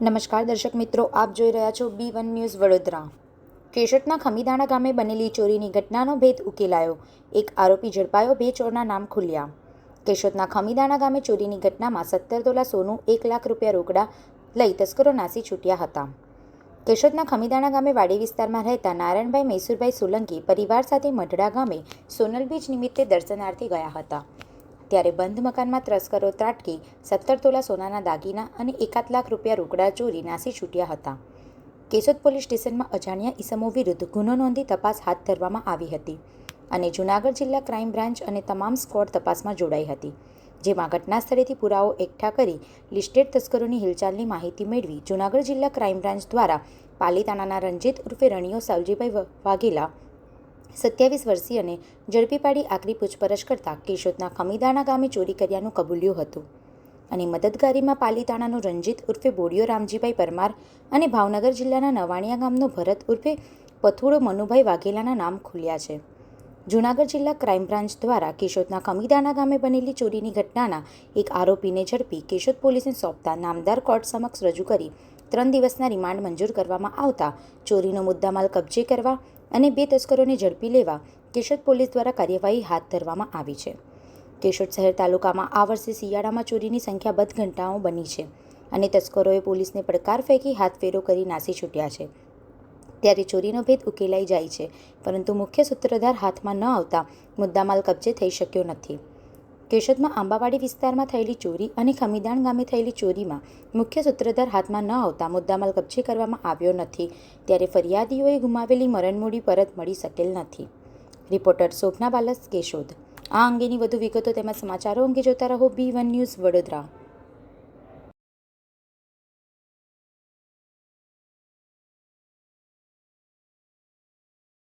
નમસ્કાર દર્શક મિત્રો, આપ જોઈ રહ્યા છો બી વન ન્યૂઝ વડોદરા. કેશોદના ખમીદાણા ગામે બનેલી ચોરીની ઘટનાનો ભેદ ઉકેલાયો. એક આરોપી ઝડપાયો, બે ચોરના નામ ખુલ્યા. કેશોદના ખમીદાણા ગામે ચોરીની ઘટનામાં સત્તર તોલા સોનું, એક લાખ રૂપિયા રોકડા લઈ તસ્કરો નાસી છૂટ્યા હતા. કેશોદના ખમીદાણા ગામે વાડી વિસ્તારમાં રહેતા નારાયણભાઈ મૈસુરભાઈ સોલંકી પરિવાર સાથે મઢડા ગામે સોનલ બીચ નિમિત્તે દર્શનાર્થી ગયા હતા. ત્યારે બંધ મકાનમાં તસ્કરો ત્રાટકી, સત્તર તોલા સોનાના દાગીના અને એકાદ લાખ રૂપિયા રોકડા ચોરી નાસી છૂટ્યા હતા. કેશોદ પોલીસ સ્ટેશનમાં અજાણ્યા ઇસમો વિરુદ્ધ ગુનો નોંધી તપાસ હાથ ધરવામાં આવી હતી અને જૂનાગઢ જિલ્લા ક્રાઇમ બ્રાન્ચ અને તમામ સ્કોડ તપાસમાં જોડાઈ હતી, જેમાં ઘટના સ્થળેથી પુરાવો એકઠા કરી લિસ્ટેડ તસ્કરોની હિલચાલની માહિતી મેળવી જૂનાગઢ જિલ્લા ક્રાઇમ બ્રાન્ચ દ્વારા પાલીતાણાના રંજીત ઉર્ફે રણિયો સાવજીભાઈ વાઘેલા સત્યાવીસ વર્ષીયને ઝડપી પાડી આકરી પૂછપરછ કરતાં કેશોદના ખમીદાણા ગામે ચોરી કર્યાનું કબૂલ્યું હતું. અને મદદગારીમાં પાલીતાણાનો રંજીત ઉર્ફે બોડિયો રામજીભાઈ પરમાર અને ભાવનગર જિલ્લાના નવાણિયા ગામનો ભરત ઉર્ફે પથુડો મનુભાઈ વાઘેલાના નામ ખુલ્યા છે. જૂનાગઢ જિલ્લા ક્રાઇમ બ્રાન્ચ દ્વારા કેશોદના ખમીદાણા ગામે બનેલી ચોરીની ઘટનાના એક આરોપીને ઝડપી કેશોદ પોલીસને સોંપતા નામદાર કોર્ટ સમક્ષ રજૂ કરી ત્રણ દિવસના રિમાન્ડ મંજૂર કરવામાં આવતા ચોરીનો મુદ્દામાલ કબજે કરવા અને બે તસ્કરોને ઝડપી લેવા કેશોદ પોલીસ દ્વારા કાર્યવાહી હાથ ધરવામાં આવી છે. કેશોદ શહેર તાલુકામાં આ વર્ષે શિયાળામાં ચોરીની સંખ્યા બદ ઘટનાઓ બની છે અને તસ્કરોએ પોલીસને પડકાર ફેંકી હાથફેરો કરી નાસી છૂટ્યા છે. ત્યારે ચોરીનો ભેદ ઉકેલાઈ જાય છે, પરંતુ મુખ્ય સૂત્રધાર હાથમાં ન આવતા મુદ્દામાલ કબજે થઈ શક્યો નથી. કેશોદમાં આંબાવાડી વિસ્તારમાં થયેલી ચોરી અને ખમીદાણ ગામે થયેલી ચોરીમાં મુખ્ય સૂત્રધાર હાથમાં ન આવતા મુદ્દામાલ કબજે કરવામાં આવ્યો નથી. ત્યારે ફરિયાદીઓએ ગુમાવેલી મરણમૂડી પરત મળી શકેલ નથી. રિપોર્ટર શોભના બાલસ, કેશોદ. આ અંગેની વધુ વિગતો તેમજ સમાચારો અંગે જોતા રહો બી વન ન્યૂઝ વડોદરા.